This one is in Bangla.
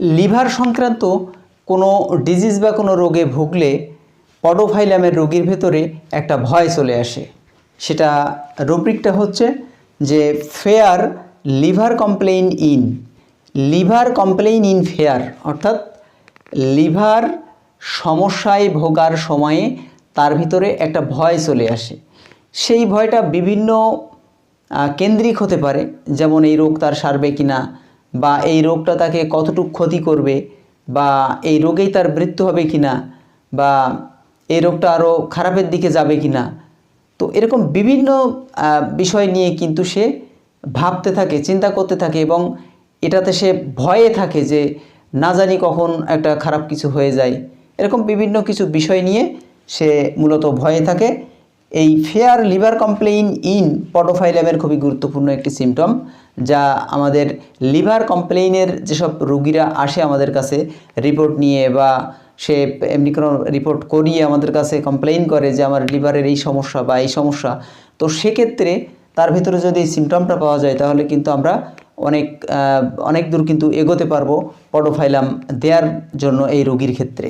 লিভার সংক্রান্ত কোনো ডিজিজ বা কোনো রোগে ভুগলে পডোফাইলামের রোগীর ভেতরে একটা ভয় চলে আসে। সেটা রুব্রিকটা হচ্ছে যে fair liver complain in. Liver complain in fair, অর্থাৎ লিভার সমস্যায় ভোগার সময়ে তার ভিতরে একটা ভয় চলে আসে। সেই ভয়টা বিভিন্ন কেন্দ্রিক হতে পারে, যেমন এই রোগ তার সারবে কিনা বা এই রোগটা তাকে কতটুকু ক্ষতি করবে বা এই রোগেই তার মৃত্যু হবে কি না বা এই রোগটা আরও খারাপের দিকে যাবে কি না তো এরকম বিভিন্ন বিষয় নিয়ে কিন্তু সে ভাবতে থাকে, চিন্তা করতে থাকে এবং এটাতে সে ভয়ে থাকে যে না জানি কখন একটা খারাপ কিছু হয়ে যায়। এরকম বিভিন্ন কিছু বিষয় নিয়ে সে মূলত ভয়ে থাকে। এই ফেয়ার লিভার কমপ্লেইন ইন পটোফাইলামের খুবই গুরুত্বপূর্ণ একটি সিমটম যা আমাদের লিভার কমপ্লেইনের যেসব রুগীরা আসে আমাদের কাছে রিপোর্ট নিয়ে বা সে এমনি কোনো রিপোর্ট করিয়ে আমাদের কাছে কমপ্লেইন করে যে আমার লিভারের এই সমস্যা বা এই সমস্যা, তো সেক্ষেত্রে তার ভিতরে যদি এই সিমটমটা পাওয়া যায়, তাহলে কিন্তু আমরা অনেক অনেক দূর কিন্তু এগোতে পারব পটোফাইলাম দেওয়ার জন্য এই রোগীর ক্ষেত্রে।